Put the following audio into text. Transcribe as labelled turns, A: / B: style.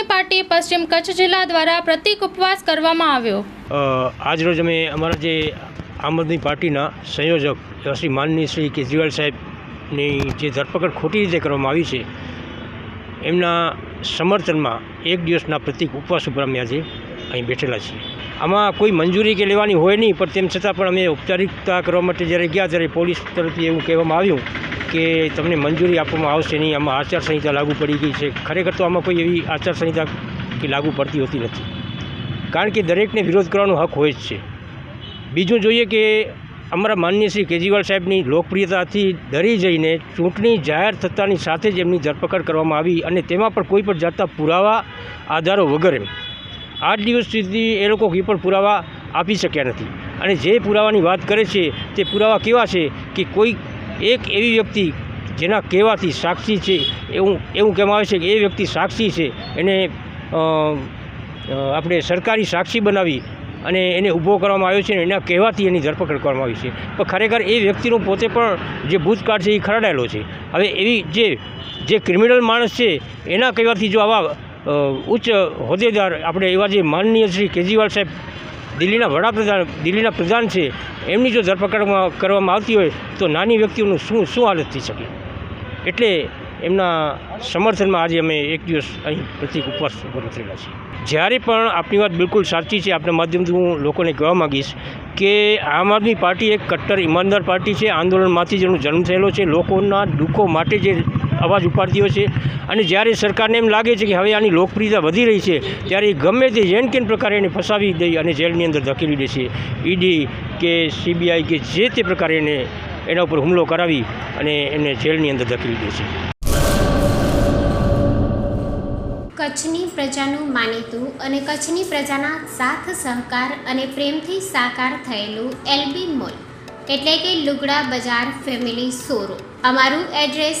A: આદમી party પશ્ચિમ કચ્છ જિલ્લા દ્વારા પ્રતિક ઉપવાસ કરવામાં આવ્યો.
B: આજરોજ અમે અમારા જે આમ આદમી પાર્ટીના સંયોજક શ્રી માનની શ્રી કેજરીવાલ સાહેબની જે ધરપકડ ખોટી રીતે કરવામાં આવી છે, એમના સમર્થનમાં એક દિવસના પ્રતિક ઉપવાસ ઉપર અમે આજે અહીં બેઠેલા છીએ. આમાં કોઈ મંજૂરી કે લેવાની હોય નહીં, પણ તેમ છતાં પણ અમે ઔપચારિકતા કરવા માટે જ્યારે ગયા, ત્યારે પોલીસ તરફથી એવું કહેવામાં આવ્યું કે તમને મંજૂરી આપવામાં આવશે નહીં, આમાં આચારસંહિતા લાગુ પડી ગઈ છે. ખરેખર તો આમાં કોઈ એવી આચારસંહિતા કે લાગુ પડતી હોતી નથી. કારણ કે દરેકને વિરોધ કરવાનો હક હોય જ છે. બીજું જોઈએ કે અમારા માનનીય શ્રી કેજરીવાલ સાહેબની લોકપ્રિયતાથી ડરી જઈને ચૂંટણી જાહેર થતાની સાથે જ એમની ધરપકડ કરવામાં આવી અને તેમાં પણ કોઈ પણ જાતના પુરાવા, આધારો વગર એમ. આઠ દિવસ સુધી એ લોકો કોઈ પણ પુરાવા આપી શક્યા નથી. અને જે પુરાવાની વાત કરે છે તે પુરાવા કેવા છે કે કોઈ એક એવી વ્યક્તિ જેના કહેવાથી સાક્ષી છે, એવું એવું કહેવામાં આવે છે કે એ વ્યક્તિ સાક્ષી છે, એને આપણે સરકારી સાક્ષી બનાવી અને એને ઊભો કરવામાં આવ્યો છે અને એના કહેવાથી એની ધરપકડ કરવામાં આવી છે. પણ ખરેખર એ વ્યક્તિનો પોતે પણ જે ભૂતકાળ છે એ ખરડાયેલો છે. હવે એવી જે જે ક્રિમિનલ માણસ છે, એના કહેવાથી જો આવા ઉચ્ચ હોદ્દેદાર, આપણે એવા જે માનનીય શ્રી કેજરીવાલ સાહેબ દિલ્હીના વડાપ્રધાન, દિલ્હીના પ્રધાન છે એમની જો ધરપકડમાં કરવામાં આવતી હોય તો નાની વ્યક્તિઓનું શું શું હાલત થઈ શકે? એટલે એમના સમર્થનમાં આજે અમે એક દિવસ અહીં પ્રતિક ઉપવાસ ઉપર ઉતરેલા છીએ. જ્યારે પણ આપની વાત બિલકુલ સાચી છે આપણા માધ્યમથી હું લોકોને કહેવા માગીશ કે આમ આદમી પાર્ટી એક કટ્ટર, ઈમાનદાર પાર્ટી છે. આંદોલનમાંથી જેનો જન્મ થયેલો છે. લોકોના દુઃખો માટે જે અવાજ ઉપાડતી હોય છે. અને જ્યારે સરકારને એમ લાગે છે કે હવે આની લોકપ્રિયતા વધી રહી છે, ત્યારે ગમે તે જેન કેન પ્રકારે એને ફસાવી દઈ અને જેલની અંદર ધકેલી દે છે. ઈડી કે સીબીઆઈ કે જે તે પ્રકારે એને એના ઉપર હુમલો કરાવી અને એને જેલની અંદર ધકેલી દે છે.
C: કચ્છની પ્રજાનું માનીતું અને કચ્છની પ્રજાના સાથ, સહકાર અને પ્રેમથી સાકાર થયેલું એલબી મોલ. એટલે કે લુગડા બજાર ફેમિલી શોરૂમ. અમારું address